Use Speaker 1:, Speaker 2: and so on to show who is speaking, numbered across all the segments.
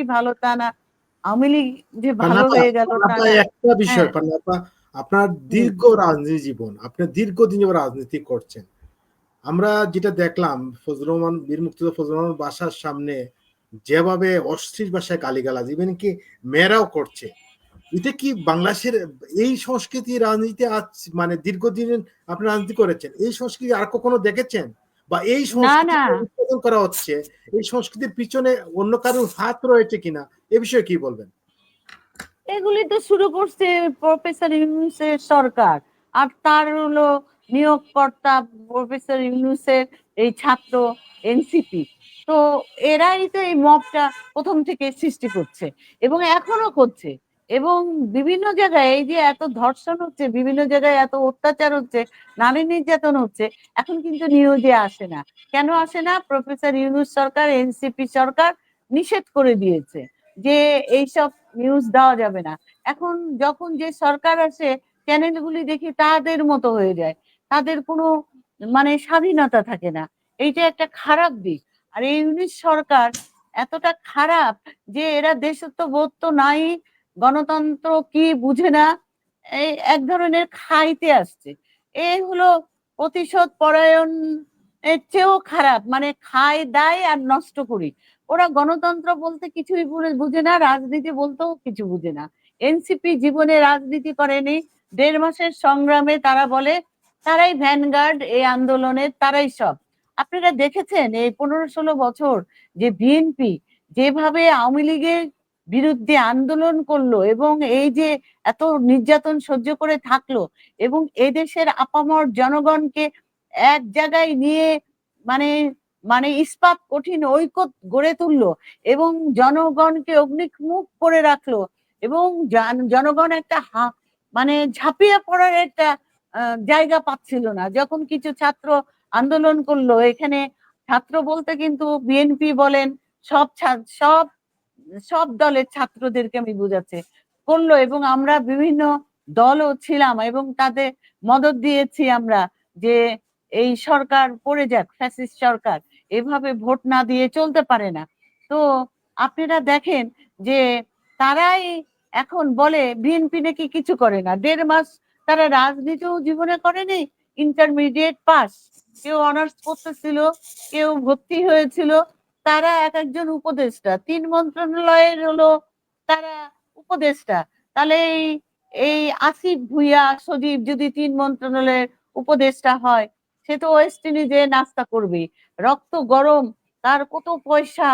Speaker 1: NCP ভালো তা না। আওয়ামী লীগ যে ভালো হয়ে গেল
Speaker 2: একটা বিষয়
Speaker 1: হ্যাঁ।
Speaker 2: আপনার দীর্ঘ রাজনীতি জীবন আপনি দীর্ঘদিন যাবত রাজনীতি করছেন। আমরা যেটা দেখলাম ফজলুর রহমান বীর মুক্তিযোদ্ধা ফজলুর রহমান বাসার সামনে যেভাবে অশ্লীল ভাষায় গালিগালাজ ইভেন কি মেয়েরাও করছে। এটা কি বাংলাদেশের এই সংস্কৃতি রাজনীতি আজ মানে দীর্ঘদিন আপনি রাজনীতি করেছেন এই সংস্কৃতি আর কখনো দেখেছেন? বা এই সংস্কৃতি করা হচ্ছে এই সংস্কৃতির পিছনে অন্য কারোর হাত রয়েছে কিনা এ বিষয়ে কি বলবেন?
Speaker 1: এগুলি তো শুরু করছে প্রফেসর ইউনুসের সরকার আর তার হলো নিয়োগকর্তা প্রফেসর ইউনুসের এই ছাত্র এনসিপি। তো এরাই তো এই মবটা প্রথম থেকে সৃষ্টি করছে এবং এখনও করছে। এবং বিভিন্ন জায়গায় এই যে এত ধর্ষণ হচ্ছে, বিভিন্ন জায়গায় এত অত্যাচার হচ্ছে, নারী নির্যাতন হচ্ছে, এখন কিন্তু নিউজে আসে না। কেন আসে না? প্রফেসর ইউনুস সরকার এনসিপি সরকার নিষেধ করে দিয়েছে যে এইসব নিউজ দেওয়া যাবে না। এখন যখন যে সরকার আসে চ্যানেলগুলি দেখি তাদের মতো হয়ে যায়। তাদের কোনো মানে স্বাধীনতা থাকে না। এইটা একটা খারাপ দিক। আর এই ইউনিশ সরকার এতটা খারাপ যে এরা দেশত্ব বোধ তো নাই গণতন্ত্র কি বুঝে না, এই এক ধরনের খাইতে আসছে। এই হলো প্রতিশোধ পরায়ণ, এর চেয়েও খারাপ মানে খাই দায় আর নষ্ট করি। ওরা গণতন্ত্র বলতে কিছুই বুঝে- না, রাজনীতি বলতেও কিছু বুঝে না। এনসিপি জীবনে রাজনীতি করেনি, দেড় মাসের সংগ্রামে তারা বলে, তারাই ভ্যানগার্ড এই আন্দোলনের তারাই সব। আপনারা দেখেছেন এই পনেরো ষোলো বছর যে বিএনপি যেভাবে আওয়ামী লীগের বিরুদ্ধে আন্দোলন করল এবং এই যে এত নির্যাতন সহ্য করে থাকল এবং এদেশের আপামর জনগণকে এক জায়গায় নিয়ে মানে মানে ইস্পাত কঠিন ঐক্য গড়ে তুললো এবং জনগণকে অগ্নিমুখ করে রাখল এবং জনগণ একটা মানে ঝাঁপিয়ে পড়ার একটা জায়গা পাচ্ছিল না। যখন কিছু ছাত্র আন্দোলন করল, এখানে ছাত্র বলতে কিন্তু বিএনপি বলেন, সব সব সব দলের ছাত্রদেরকে আমি বুঝাচ্ছি। করল এবং আমরা বিভিন্ন দলও ছিলাম এবং তাদের মদত দিয়েছি আমরা যে এই সরকার পড়ে যাক, ফ্যাসিস্ট সরকার, এভাবে ভোট না দিয়ে চলতে পারে না। তো আপনারা দেখেন যে তারাই এখন বলে বিএনপি নাকি কিছু করে না। দেড় মাস তারা রাজনীতিও জীবনে করেনি, ইন্টারমিডিয়েট পাস। কেউ অনার্স করতেছিল, কেউ ভর্তি হয়েছিল তারা এক একজন উপদেষ্টা। তিন মন্ত্রণালয়ের হলো তারা উপদেষ্টা। তাহলে এই এই আসিফ ভুইয়া, সজীব যদি তিন মন্ত্রণালয়ের উপদেষ্টা হয়, সে তো ওয়েস্ট ইন্ডিজে নাস্তা করবে রক্ত গরম, তার কত পয়সা?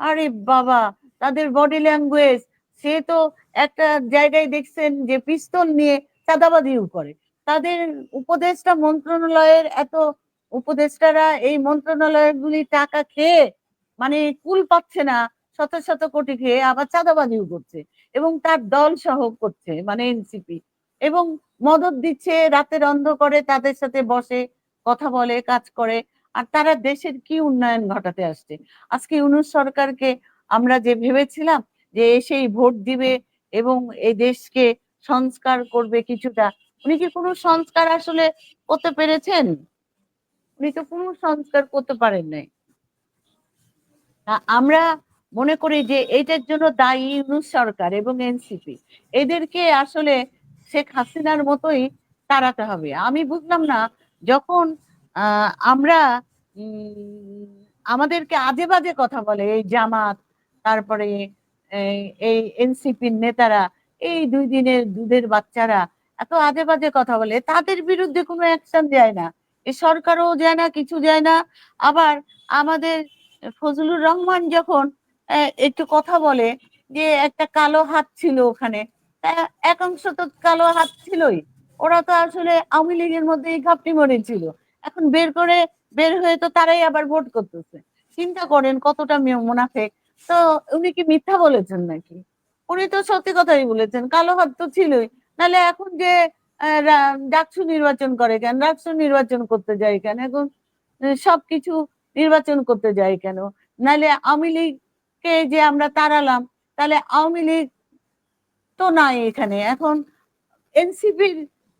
Speaker 1: আরে বাবা, তাদের বডি ল্যাঙ্গুয়েজ সে তো একটা জায়গায় দেখছেন যে পিস্তল নিয়ে চাঁদাবাদিও করে। তাদের উপদেষ্টা মন্ত্রণালয়ের এত উপদেষ্টারা এই মন্ত্রণালয়গুলি টাকা খেয়ে মানে কুল পাচ্ছে না, শত শত কোটি খেয়ে আবার চাঁদাবাজিও করছে এবং তার দল সহ করছে মানে এনসিপি এবং মদত দিচ্ছে, রাতের অন্ধকারে তাদের সাথে বসে কথা বলে, কাজ করে, আর তারা দেশের কি উন্নয়ন ঘটাতে আসছে। আজকে ইউনুস সরকারকে আমরা যে ভেবেছিলাম যে এসেই ভোট দিবে এবং এই দেশকে সংস্কার করবে কিছুটা, উনি কি কোনো সংস্কার আসলে করতে পেরেছেন? উনি তো কোনো সংস্কার করতে পারেন নাই। আমরা মনে করি যে এইটার জন্য দায়ী ইউনুস সরকার এবং এনসিপি। এদেরকে আসলে শেখ হাসিনার মতোই তাড়াতে হবে। আমি বুঝলাম না, যখন আমরা আমাদেরকে আজে বাজে কথা বলে, এই জামাত, তারপরে এই- এনসিপির নেতারা, এই দুই দিনের দুধের বাচ্চারা এত আজে বাজে কথা বলে, তাদের বিরুদ্ধে কোনো অ্যাকশন যায় না। এ সরকারও যায় না, কিছু যায় না। আবার আমাদের ফজলুর রহমান যখন একটু কথা বলে যে একটা কালো হাত ছিল ওখানে। একাংশ তো কালো হাত ছিলই। ওরা তো আসলে আওয়ামী লীগের মধ্যে ঘাপটি মরেছিল। এখন বের করে, বের হয়ে তো তারাই আবার ভোট করতেছে। চিন্তা করেন কতটা মুনাফেক। তো উনি কি মিথ্যা বলেছেন নাকি? উনি তো সত্যি কথাই বলেছেন, কালো হাত তো ছিলই। নাহলে এখন যে ডাকসু নির্বাচন করে কেন? ডাকসু নির্বাচন করতে যায় কেন? এখন সবকিছু নির্বাচন করতে যায় কেন? নাহলে আওয়ামী লীগকে যে আমরা তাড়ালাম, তাহলে আওয়ামী লীগ তো নাই এখানে। এখন এনসিপির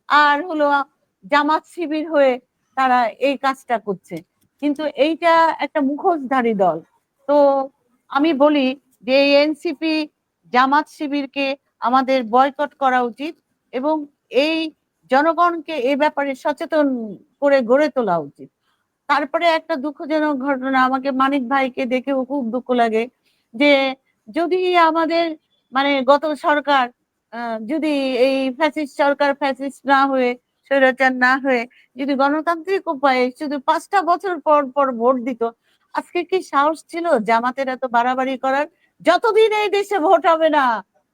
Speaker 1: আর হলো জামাত শিবির হয়ে তারা এই কাজটা করছে। কিন্তু এইটা একটা মুখোশধারী দল। তো আমি বলি যে এনসিপি, জামাত শিবিরকে আমাদের বয়কট করা উচিত এবং এই জনগণকে এ ব্যাপারে সচেতন করে গড়ে তোলা উচিত। তারপরে একটা দুঃখজনক ঘটনা আমাকে মানিক ভাইকে দেখেও খুব দুঃখ লাগে যে যদি আমাদের মানে গত সরকার যদি এই ফ্যাসিস্ট সরকার ফ্যাসিস্ট না হয়ে, স্বৈরাচার না হয়ে, যদি গণতান্ত্রিক উপায়ে শুধু পাঁচটা বছর পর পর ভোট দিত, আজকে কি সাহস ছিল জামাতের এত বাড়াবাড়ি করার? যতদিন এই দেশে ভোট হবে না,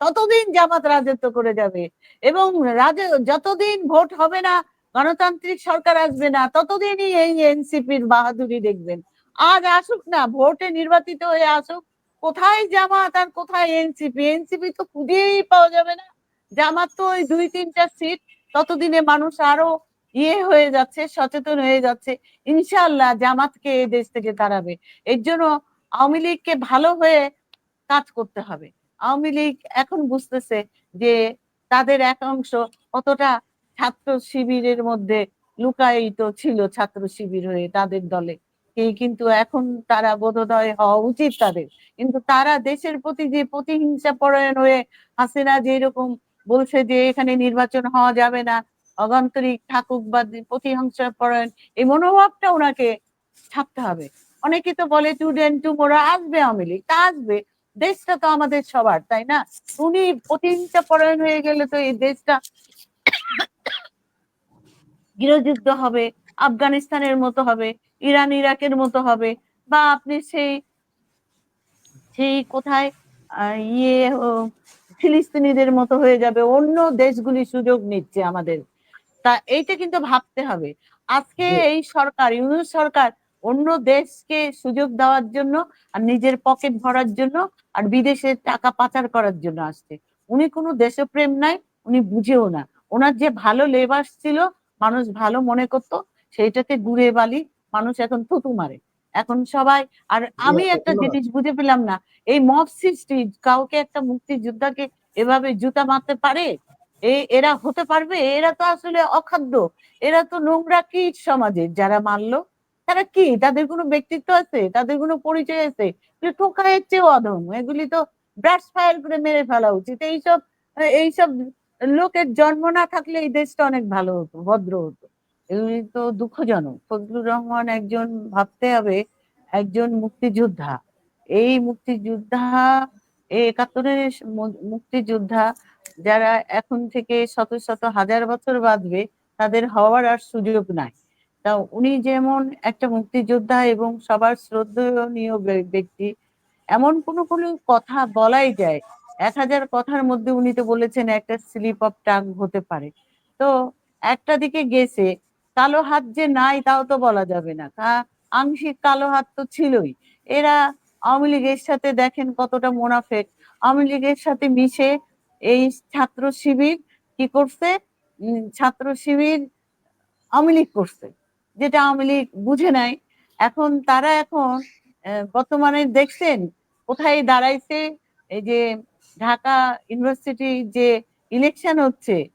Speaker 1: ততদিন জামাত রাজত্ব করে যাবে এবং রাজ, যতদিন ভোট হবে না গণতান্ত্রিক সরকার আসবে না, ততদিনই এই এনসিপির বাহাদুরি দেখবেন। আজ আসুক না, ভোটে নির্বাচিত হয়ে আসুক, কোথায় জামাত আর কোথায় এনসিপি? এনসিপি তো খুঁজেই পাওয়া যাবে না। জামাত তো ওই দুই তিনটা সিট, ততদিনে মানুষ আরও ইয়ে হয়ে যাচ্ছে, সচেতন হয়ে যাচ্ছে। ইনশাল্লাহ জামাতকে এই দেশ থেকে তাড়াবে। এর জন্য আওয়ামী লীগকে ভালো হয়ে কাজ করতে হবে। আওয়ামী লীগ এখন বুঝতেছে যে তাদের এক অংশ কতটা ছাত্র শিবিরের মধ্যে লুকায়িত ছিল ছাত্র শিবির হয়ে তাদের দলে। কিন্তু এখন তারা বোধোদয় হওয়া উচিত তাদের। কিন্তু তারা দেশের প্রতি যে প্রতিহিংসা পরায়ণ হয়ে হাসিনা যে এরকম বলছে যে এখানে নির্বাচন হওয়া যাবে না, অগান্তরিক থাকুক বা প্রতিহিংসা পরায়ণ, এই মনোভাবটা ওনাকে ছাপতে হবে। অনেকে তো বলে টুডেন্ট টুমোরা আসবে আওয়ামী লীগ, তা আসবে। দেশটা তো আমাদের সবার, তাই না? উনি প্রতিহিংসা পরায়ণ হয়ে গেলে তো এই দেশটা গৃহযুদ্ধ হবে আফগানিস্তানের মতো হবে ইরান ইরাকের মতো হবে বা আপনি সেই সেই কোথায় ইয়ে ফিলিস্তিনিদের মতো হয়ে যাবে অন্য দেশগুলি সুযোগ নিচ্ছে আমাদের। তা এইটা কিন্তু ভাবতে হবে। আজকে এই সরকার ইউনুস সরকার অন্য দেশকে সুযোগ দেওয়ার জন্য আর নিজের পকেট ভরার জন্য আর বিদেশে টাকা পাচার করার জন্য আসছে। উনি কোনো দেশপ্রেম নাই উনি বুঝেও না। ওনার যে ভালো লেবাস ছিল মানুষ ভালো মনে করতো সেইটাতে গুড়ে বালি মানুষ এখন থুতু মারে। এখন সবাই আর আমি একটা জিনিস বুঝে পেলাম না এই মব সৃষ্টি কাউকে একটা মুক্তিযোদ্ধাকে এভাবে জুতা মারতে পারে? এই এরা হতে পারবে? এরা তো আসলে অখাদ্য। এরা তো নোংরা কীট সমাজের যারা মারলো তারা কি? তাদের কোনো ব্যক্তিত্ব আছে? তাদের কোনো পরিচয় আছে? এগুলো টোকায়ের চেয়েও অধম। এগুলি তো ব্রাশ ফায়ার করে মেরে ফেলা উচিত। এইসব এইসব লোকের জন্ম না থাকলে এই দেশটা অনেক ভালো হতো, ভদ্র হতো। এগুলি তো দুঃখজনক। ফজলুর রহমান একজন, ভাবতে হবে, একজন মুক্তিযোদ্ধা। এই মুক্তিযোদ্ধা একাত্তরের মুক্তিযোদ্ধা যারা এখন থেকে শত শত হাজার বছর বাঁধবে তাদের হওয়ার আর সুযোগ নাই। তা উনি যেমন একটা মুক্তিযোদ্ধা এবং সবার শ্রদ্ধনীয় ব্যক্তি, এমন কোনো কোনো কথা বলাই যায় এক হাজার কথার মধ্যে উনি তো বলেছেন একটা স্লিপ অফ টাং হতে পারে। তো একটা দিকে গেছে, কালো হাত যে নাই তাও তো বলা যাবে না। আংশিক কালো হাত তো ছিলই। এরা আওয়ামী লীগের সাথে দেখেন কতটা মোনাফেক। আওয়ামী লীগের সাথে মিশে এই ছাত্র শিবির কি করছে? ছাত্র শিবির আওয়ামী লীগ করছে, যেটা আওয়ামী লীগ বুঝে নাই। এখন তারা এখন বর্তমানে দেখছেন কোথায় দাঁড়াইছে, এই যে ঢাকা ইউনিভার্সিটি যে ইলেকশন হচ্ছে